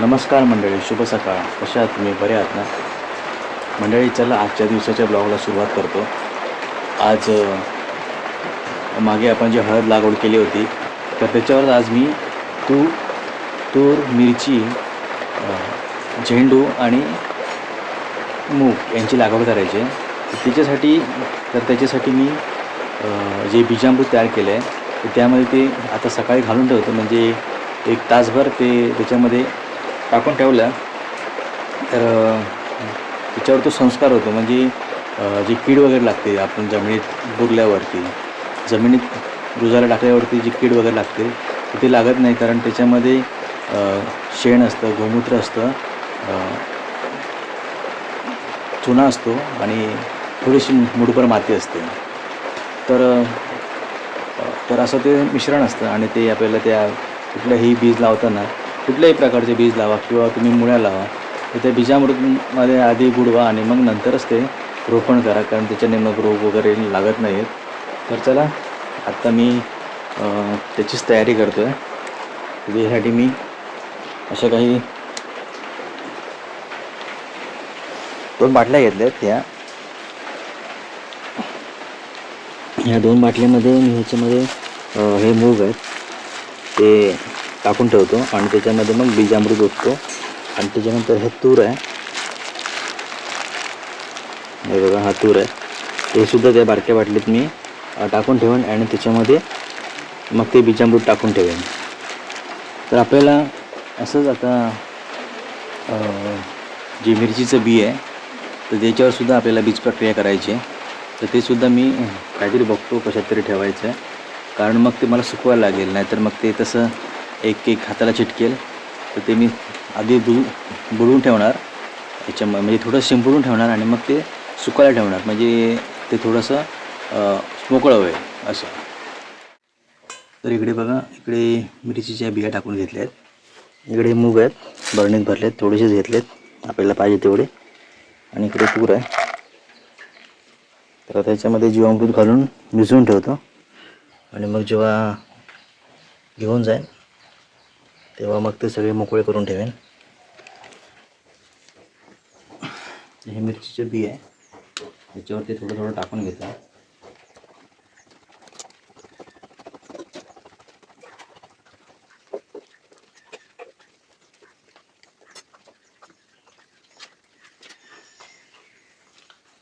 नमस्कार मंडळी शुभ सकाळ. कशा आहात? तुम्ही बरे आहात ना? मंडळी चला आजच्या दिवसाच्या ब्लॉगला सुरुवात करतो. आज मागे आपण जी हळद लागवड केली होती तर त्याच्यावर आज मी तूर तूर मिरची झेंडू आणि मूग यांची लागवड करायची आहे. तर त्याच्यासाठी तर त्याच्यासाठी मी जे बीजामृत तयार केलं आहे तर त्यामध्ये ते आता सकाळी घालून ठेवतो. म्हणजे एक तासभर ते त्याच्यामध्ये टाकून ठेवलं तर त्याच्यावर तो संस्कार होतो. म्हणजे जी कीड वगैरे लागते आपण जमिनीत बुरल्यावरती जमिनीत रुजाला टाकल्यावरती जी कीड वगैरे लागते ती लागत नाही. कारण त्याच्यामध्ये शेण असतं गोमूत्र असतं चुना असतो आणि थोडीशी मुडभर माती असते. तर तर असं ते मिश्रण असतं आणि ते आपल्याला त्या कुठल्याही बीज लावताना कुठल्याही प्रकारचे बीज लावा किंवा तुम्ही मुळ्या लावा तर त्या बीजामृतमध्ये आधी बुडवा आणि मग नंतरच ते रोपण करा कारण त्याच्याने मग रोग वगैरे लागत नाहीत तर चला आत्ता मी त्याचीच तयारी करतो आहे त्याच्यासाठी मी अशा काही दोन बाटल्या घेतल्या आहेत त्या. ह्या दोन बाटल्यामध्ये मी ह्याच्यामध्ये हे मूग आहेत. ते टाकून ठेवतो आणि त्याच्यामध्ये मग बीजामृत ओततो. आणि त्याच्यानंतर हे तूर आहे. हे बघा हा तूर आहे. ते सुद्धा त्या बारक्या बाटलीत मी टाकून ठेवेन आणि त्याच्यामध्ये मग ते बीजामृत टाकून ठेवेन. तर आपल्याला असंच आता जे मिरचीचं बी आहे तर त्याच्यावर सुद्धा आपल्याला बीज प्रक्रिया करायची आहे. तर ते सुद्धा मी काहीतरी बघतो कशात तरी ठेवायचं आहे. कारण मग ते मला सुकवायला लागेल नाहीतर मग ते तसं एक एक हाताला चिटकेल. तर ते मी आधी बुल बुडवून ठेवणार. याच्या म्हणजे थोडं शिंपडून ठेवणार आणि मग ते सुकायला ठेवणार. म्हणजे ते थोडंसं मोकळं होईल असं. तर इकडे बघा इकडे मिरचीच्या बिया टाकून घेतल्या आहेत इकडे मूग आहेत बरणीत भरलेत थोडेसेच घेतलेत. आपल्याला पाहिजे तेवढे. आणि इकडे तूर आहे. तर त्याच्यामध्ये जीवामृत घालून मिसळून ठेवतो. आणि मग जेव्हा घेऊन जाईल तेव्हा मग ते सगळे मोकळे करून ठेवेन. हे मिरचीचे बी आहे. त्याच्यावरती थोडं थोडं टाकून घेतो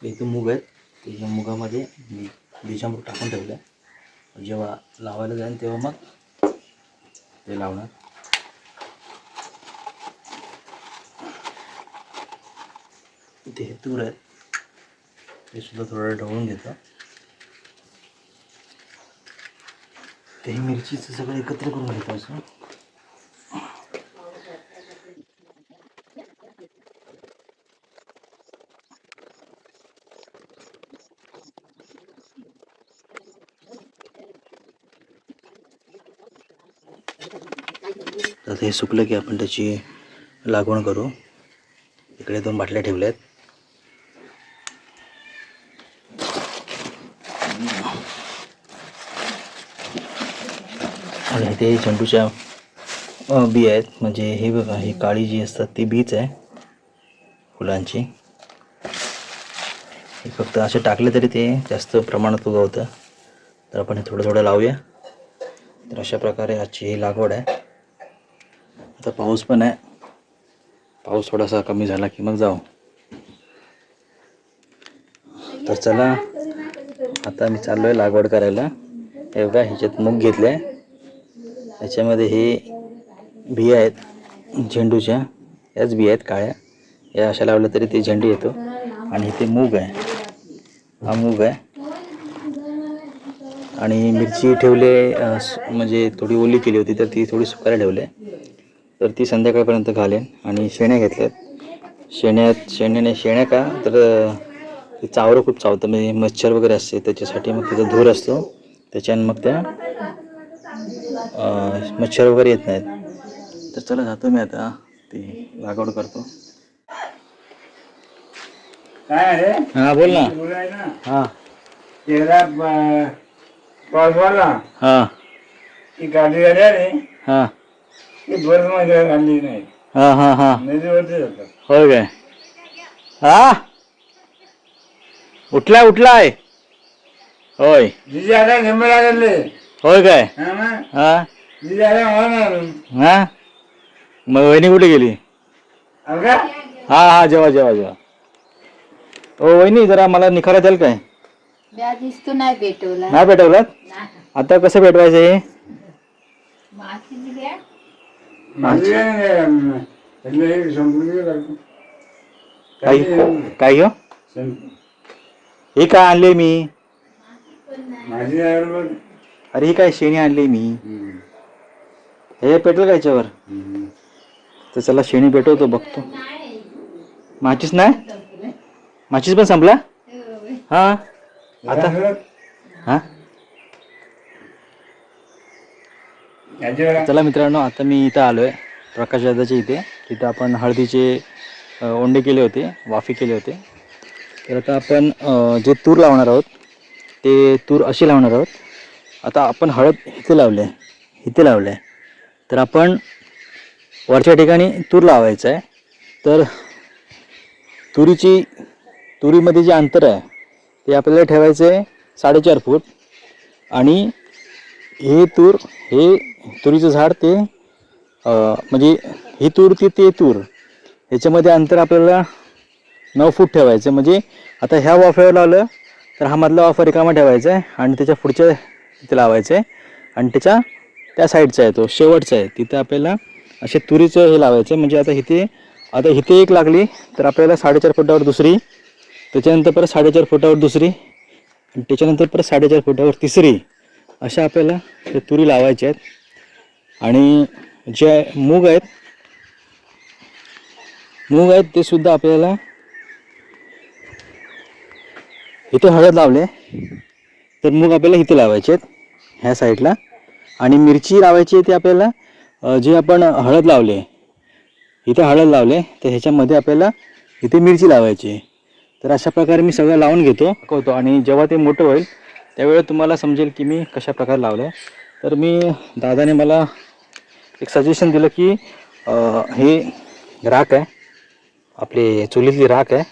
इथं मूग आहेत त्याच्या मुगामध्ये मी बीजामृत टाकून ठेवलं. आहे जेव्हा लावायला जाईन तेव्हा मग ते लावणार. इथे हे तूर आहेत. ते सुद्धा थोडं ढवळून घेतो. ते मिरचीचं सगळं एकत्र करून घेतो असं. तर हे सुकलं की आपण त्याची लागवण करू. इकडे दोन बाटल्या ठेवल्या आहेत आणि ते झेंडूच्या बी आहेत. म्हणजे हे बघा ही काळी जी असतात ती बीच आहे फुलांची. हे फक्त असे टाकले तरी ते जास्त प्रमाणात उगवतं. तर आपण हे थोडं थोडं लावूया. तर अशा प्रकारे आजची ही लागवड आहे. आता पाऊस पण आहे. पाऊस थोडासा कमी झाला की मग जाऊ. तर चला. आता मी चाललो आहे लागवड करायला. हे बघा ह्याच्यात मूग घेतले आहे याच्यामध्ये हे बिया आहेत झेंडूच्या. याच बिया आहेत काळ्या. या अशा लावल्या तरी ते झेंडू येतो. आणि इथे मूग आहे. हा मूग आहे. आणि मिरची ठेवले म्हणजे थोडी ओली केली होती तर ती थोडी सुकायला ठेवले. तर ती संध्याकाळपर्यंत घालेन. आणि शेण्या घेतल्यात. शेण्यात शेण्याने शेण्या का तर ते चावरं खूप चावतं म्हणजे मच्छर वगैरे असते त्याच्यासाठी मग त्याचा धूर असतो. त्याच्यानं मग त्या मच्छर वगैरे येत नाहीत. तर चला जातो मी आता ती लागवड करतो. काय आहे हां बोल ना. हां. त्याला पावसाला हां. ती गाडी हां. ती नाही. हां हां हां. नदीवरती जातात होय काय? हा? उठलाय उठलाय. होय. जिजे आल्या नंबर लागले. होय काय? हा हा? जिजे हा? मग वहिनी कुठे गेली? हा हा जेवा जेवा जेवा. ओ वहिनी जरा मला निखारा द्याल काय? नाही पेटवला. नाही पेटवलं आता कसं पेटवायचं हे? काय काय घेऊ हे काय आणले मी? माझी आहे बघ. अरे ही काय शेणी आणली मी? हम्म. हे पेटलं का याच्यावर? हम्म. तर चला शेणी पेटवतो बघतो. माचीस नाही? माचीस पण संपला? हा? आता? आता हा? याच्यावर. चला मित्रांनो आता मी इथं आलो आहे प्रकाश दादाच्या इथे. तिथं आपण हळदीचे अ, ओंडे केले होते वाफे केले होते. तर आता आपण जे तूर लावणार आहोत ते तूर असे लावणार आहोत. आता आपण हळद इथे लावले आहे. इथे लावलं आहे. तर आपण वरच्या ठिकाणी तूर लावायचं आहे. तर तुरीची तुरीमध्ये जे अंतर आहे ते आपल्याला ठेवायचं आहे साडेचार फूट. आणि हे तूर हे तुरीचं झाड ते म्हणजे ही तूर ती ते तूर ह्याच्यामध्ये अंतर आपल्याला नऊ फूट ठेवायचं. म्हणजे आता ह्या वाफेवर लावलं तर हा मधला वाफा रिकामा ठेवायचा आहे आणि त्याच्या पुढच्या इथे लावायचं आहे. आणि त्याच्या त्या साईडचा आहे तो शेवटचा आहे. तिथं आपल्याला असे तुरीचं हे लावायचं आहे. म्हणजे आता इथे आता इथे एक लागली तर आपल्याला साडेचार फुटावर दुसरी त्याच्यानंतर परत साडेचार फुटावर दुसरी आणि त्याच्यानंतर परत साडेचार फुटावर तिसरी अशा आपल्याला त्या तुरी लावायच्या आहेत. आणि जे मूग आहेत मूग आहेत ते सुद्धा आपल्याला इथे हळद लावले. तर मूग आपल्याला इथे लावायचे आहेत ह्या साईडला. आणि मिरची लावायची आहे ती आपल्याला जे आपण हळद लावले इथे हळद लावले तर ह्याच्यामध्ये आपल्याला इथे मिरची लावायची आहे. तर अशा प्रकारे मी सगळं लावून घेतो दाखवतो. आणि जेव्हा ते मोठं होईल त्यावेळेला तुम्हाला समजेल की मी कशा प्रकारे लावलं आहे. तर मी दादाने मला एक सजेशन दिलं की हे राख आहे आपली चुलीतली राख आहे.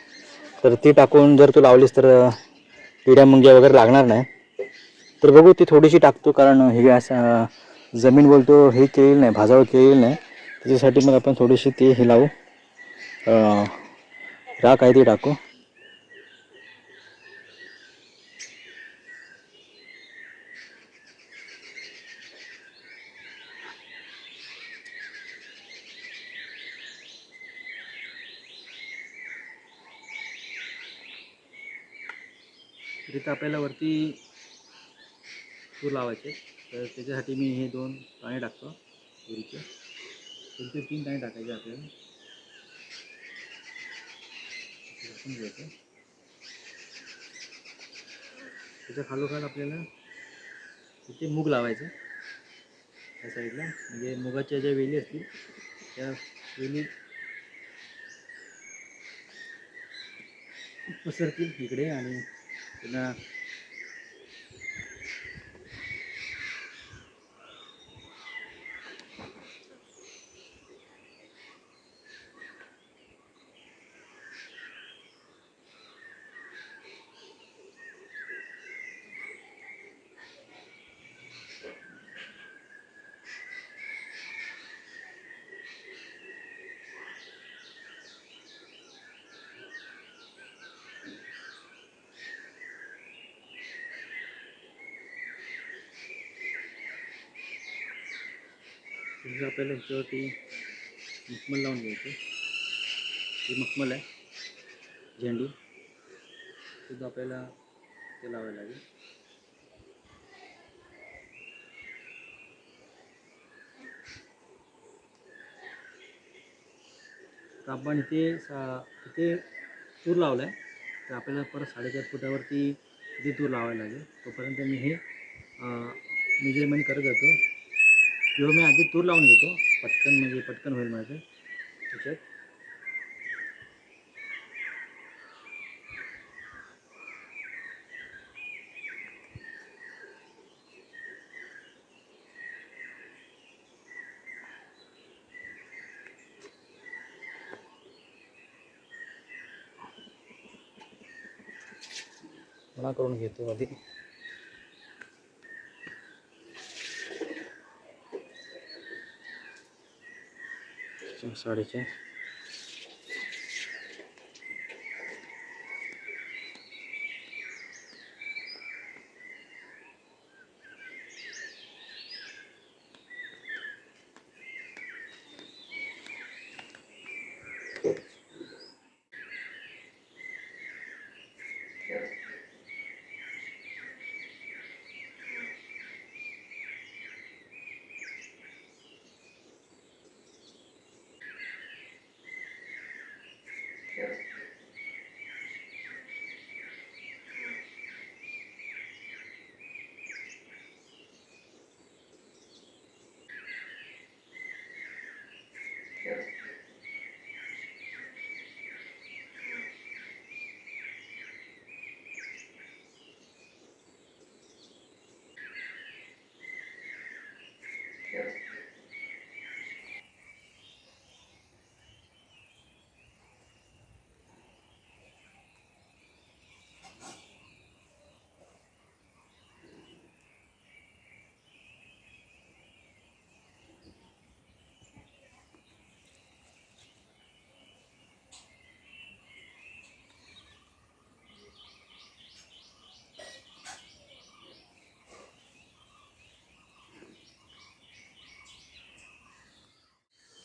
तर ती टाकून जर तू लावलीस तर पिढ्या किड्या मुंग्या वगैरे लागणार नाही. तर बघू ती थोडीशी टाकतो कारण हे असं जमीन बोलतो हे केलेली नाही भाजावळ केलेली नाही. त्याच्यासाठी मग आपण थोडीशी ते हे लावू. राख आहे ती टाकू. इथं आपल्याला वरती तूर लावायचे. तर त्याच्यासाठी मी हे दोन पाणी टाकतो तुरीचे. तुरीचे तीन पाणी टाकायचे आपल्याला. घ्यायचं त्याच्या खालोखाल आपल्याला तिथे मूग लावायचं. त्या साईडला. म्हणजे मुगाच्या ज्या वेली असतील त्या वेली पसरतील इकडे आणि 今 म्हणजे आपल्याला ह्याच्यावरती मखमल लावून घ्यायचं. ही मखमल आहे. झेंडू. सुद्धा आपल्याला ते लावायला लागेल. तर आपण इथे सा इथे तूर लावला आहे तर आपल्याला परत साडेचार फुटावरती इथे तूर लावायला लागेल. तोपर्यंत मी हे मेजरमेंट करत जातो एवढं मी आधी तूर लावून घेतो. पटकन म्हणजे पटकन होईल माझं. त्याच्यात. करून घेतो आधी. साडीचे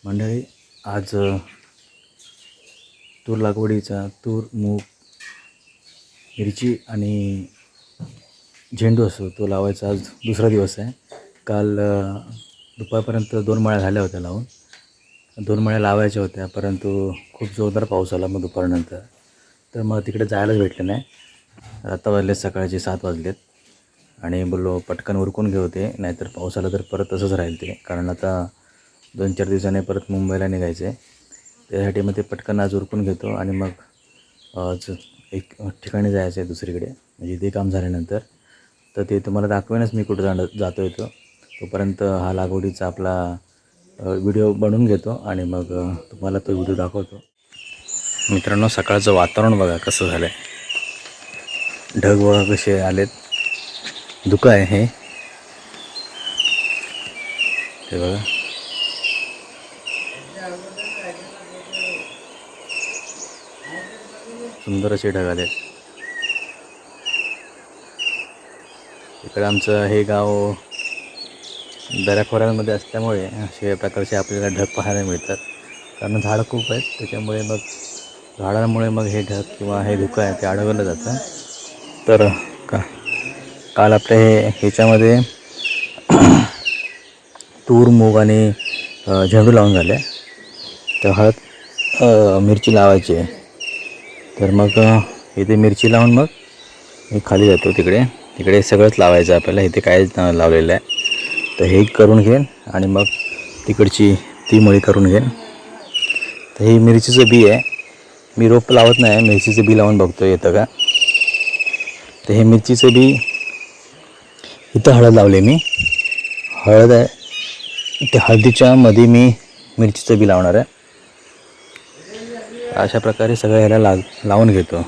मंडळी आज तूर लागवडीचा तूर मूग मिरची आणि झेंडू असो तो लावायचा आज दुसरा दिवस आहे. काल दुपारपर्यंत दोन मळ्या झाल्या होत्या लावून. दोन माळ्या लावायच्या होत्या परंतु खूप जोरदार पाऊस आला मग दुपारनंतर. तर मग तिकडे जायलाच भेटलं नाही. आता वाजले सकाळचे सात वाजलेत आणि बोललो पटकन उरकून घेऊ ते नाहीतर पाऊस आला तर परत तसंच राहील ते. कारण आता दोन चार दिवसांनी परत मुंबईला निघायचं. आहे त्यासाठी मग ते पटकन आज उरकून घेतो आणि मग एक ठिकाणी जायचं आहे दुसरीकडे. म्हणजे ते काम झाल्यानंतर. तर ते तुम्हाला दाखवेनच मी कुठं जाणं जातो येतो तोपर्यंत हा लागवडीचा आपला व्हिडिओ बनवून घेतो आणि मग तुम्हाला तो व्हिडिओ दाखवतो. मित्रांनो सकाळचं वातावरण बघा कसं झालं आहे ढग बघा कसे आलेत. धुकं आहे हे. ते बघा. सुंदर असे ढग आले इकडे आमचं हे गाव दऱ्याखोऱ्यांमध्ये असल्यामुळे असे प्रकारचे आपल्याला ढग पाहायला मिळतात. कारण झाडं खूप आहेत त्याच्यामुळे मग झाडांमुळे मग हे ढग किंवा हे धुकं आहे ते अडवलं जातं. तर का काल आपल्या हे ह्याच्यामध्ये तूर मूग आणि झेंडू लावून झाले. तर हळद मिरची लावायची आहे. तर मग इथे मिरची लावून मग मी खाली जातो तिकडे. तिकडे सगळंच लावायचं आपल्याला. इथे काय लावलेलं आहे. तर हे करून घेईन आणि मग तिकडची ती मळी करून घेईन. तर हे मिरचीचं बी आहे. मी रोप लावत नाही. मिरचीचं बी लावून बघतो. येतं का? तर हे मिरचीचं बी इथं हळद लावले मी. हळद आहे. त्या हळदीच्या मध्ये मी मिरचीचं बी लावणार आहे. अशा प्रकारे सगळं ह्याला लाग लावून घेतो.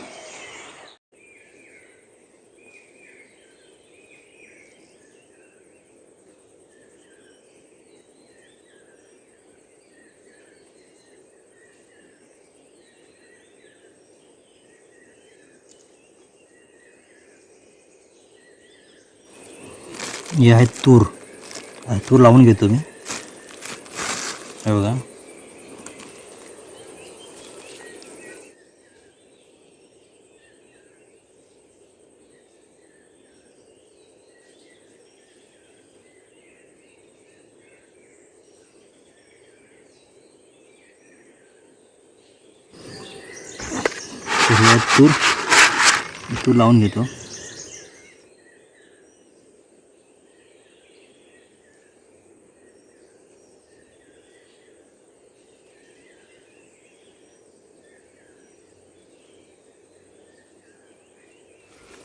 हे आहे तूर. आहे तूर लावून घेतो मी. हे बघा. सुरुवात तूर. तूर लावून घेतो.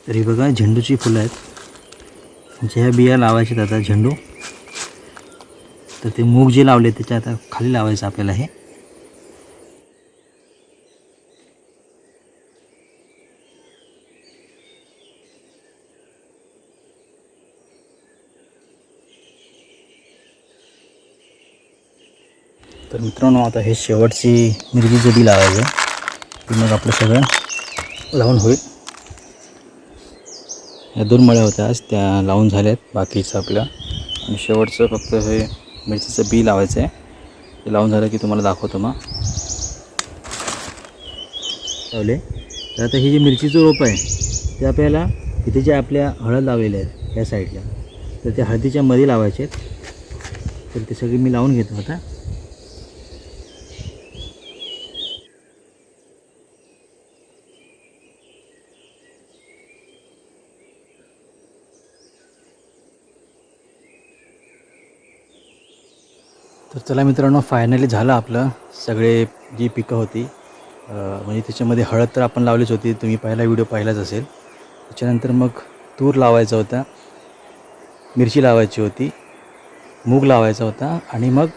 तरी बघा झेंडूची फुलं आहेत. म्हणजे ह्या बिया लावायच्यात आता झेंडू. तर ते मूग जे लावले त्याच्या आता खाली लावायचं आपल्याला हे. तर मित्रांनो आता हे शेवटची मिरचीचं बी लावायचं ते मग आपलं सगळं लावून होईल. या दोन मळ्या होत्या आज त्या लावून झाल्यात बाकीचं आपलं. आणि शेवटचं फक्त हे मिरचीचं बी लावायचं आहे. ते लावून झालं की तुम्हाला दाखवतो मग. लावले. तर आता ही जी मिरचीचं रोप आहे ते आपल्याला इथे जे आपल्या हळद लावलेल्या आहेत या साईडला तर त्या हळदीच्या मध्ये लावायचे आहेत. तर ते सगळे मी लावून घेतो आता. चला मित्रांनो फायनली झालं आपलं सगळे जी पिकं होती. म्हणजे त्याच्यामध्ये हळद तर आपण लावलीच होती. तुम्ही पहिला व्हिडिओ पाहिलाच असेल. त्याच्यानंतर मग तूर लावायचा होता मिरची लावायची होती मूग लावायचा होता आणि मग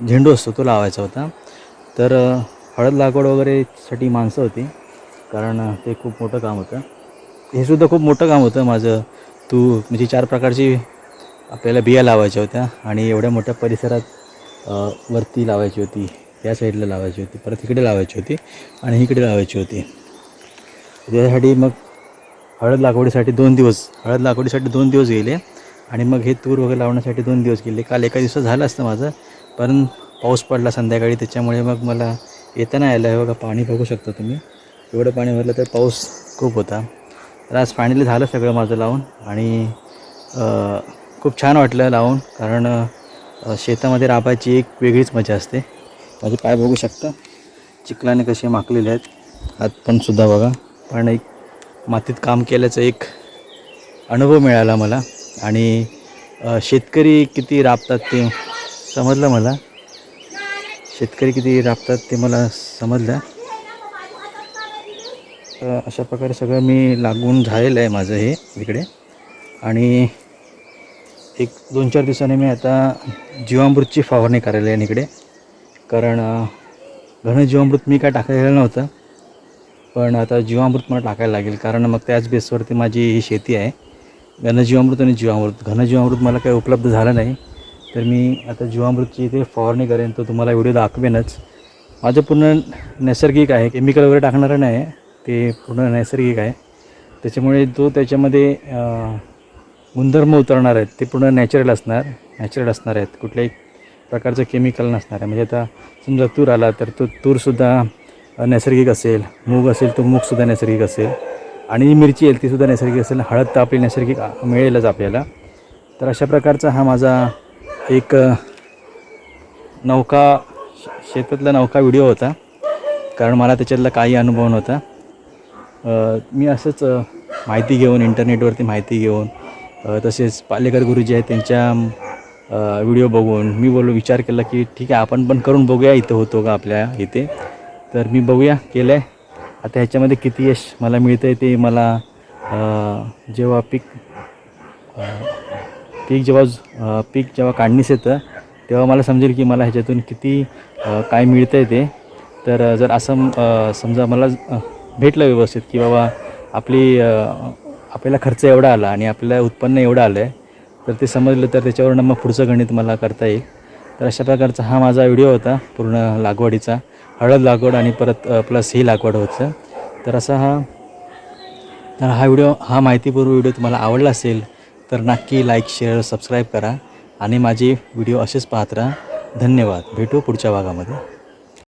झेंडू असतो तो लावायचा होता. तर हळद लागवड वगैरेसाठी माणसं होती कारण ते खूप मोठं काम होतं. हे सुद्धा खूप मोठं काम होतं माझं तू म्हणजे चार प्रकारची आपल्याला बिया लावायच्या होत्या आणि एवढ्या मोठ्या परिसरात वरती लावायची होती या साईडला लावायची होती परत इकडे लावायची होती आणि इकडे लावायची होती. त्यासाठी मग हळद लागवडीसाठी दोन दिवस हळद लागवडीसाठी दोन दिवस गेले आणि मग हे तूर वगैरे लावण्यासाठी दोन दिवस गेले. काल एका दिवसात झालं असतं माझं पण पाऊस पडला संध्याकाळी त्याच्यामुळे मग मला येताना यायला आलं हे बघा पाणी बघू शकता तुम्ही. एवढं पाणी भरलं तर पाऊस खूप होता. तर आज फायनली झालं सगळं माझं लावून आणि खूप छान वाटलं लावून कारण शेतामध्ये राबायची एक वेगळीच मजा असते. माझे पाय बघू शकता चिखलाने कसे माखलेले आहेत हात पण सुद्धा बघा. पण एक मातीत काम केल्याचा एक अनुभव मिळाला मला. आणि शेतकरी किती राबतात ते समजलं मला. शेतकरी किती राबतात ते मला समजलं. तर अशा प्रकारे सगळं मी लागून झालेलं आहे माझं हे इकडे. आणि एक दोन चार दिवसांनी मी आता जीवामृतची फवारणी करायला आहे इकडे. कारण घन जीवामृत मी काय टाकायला नव्हतं. पण आता जीवामृत मला टाकायला लागेल. कारण मग त्याच बेसवरती माझी ही शेती आहे. घनजीवामृत आणि जीवामृत. घनजीवामृत मला काही उपलब्ध झालं नाही. तर मी आता जीवामृतची इथे फवारणी करेन. तर तुम्हाला व्हिडिओ दाखवेनच. माझं पूर्ण नैसर्गिक आहे. केमिकल वगैरे टाकणारं नाही ते पूर्ण नैसर्गिक आहे. त्याच्यामुळे जो त्याच्यामध्ये गुणधर्म उतरणार आहेत ते पूर्ण नॅचरल असणार नॅचरल असणार आहेत. कुठल्याही प्रकारचं केमिकल नसणार आहे. म्हणजे आता समजा तूर आला तर तो तूरसुद्धा नैसर्गिक असेल मूग असेल तो मूगसुद्धा नैसर्गिक असेल. आणि जी मिरची येईल तीसुद्धा नैसर्गिक असेल. हळद तर आपली नैसर्गिक मिळेलच आपल्याला. तर अशा प्रकारचा हा माझा एक नौका शेतातला नौका व्हिडिओ होता. कारण मला त्याच्यातला काही अनुभव नव्हता. मी असंच माहिती घेऊन इंटरनेटवरती माहिती घेऊन तसेच पालेकर गुरुजी आहेत त्यांच्या व्हिडिओ बघून मी बोललो विचार केला की ठीक आहे आपण पण करून बघूया इथं होतो का आपल्या इथे. तर मी बघूया केलं आहे आता ह्याच्यामध्ये किती यश मला मिळतं आहे ते मला जेव्हा पीक पीक जेव्हा पीक जेव्हा काढणीस येतं तेव्हा मला समजेल की मला ह्याच्यातून किती काय मिळतं आहे ते. तर जर असं समजा मला भेटलं व्यवस्थित की बाबा आपली आपल्याला खर्च एवढा आला आणि आपल्याला उत्पन्न एवढं आलं आहे तर ते समजलं तर त्याच्यावरून मग पुढचं गणित मला करता येईल. तर अशा प्रकारचा हा माझा व्हिडिओ होता पूर्ण लागवडीचा. हळद लागवड आणि परत प्लस ही लागवड होतं तर असा हा तर हा व्हिडिओ हा माहितीपूर्व व्हिडिओ तुम्हाला आवडला असेल तर नक्की लाईक शेअर सबस्क्राईब करा आणि माझे व्हिडिओ असेच पाहत राहा. धन्यवाद. भेटू पुढच्या भागामध्ये.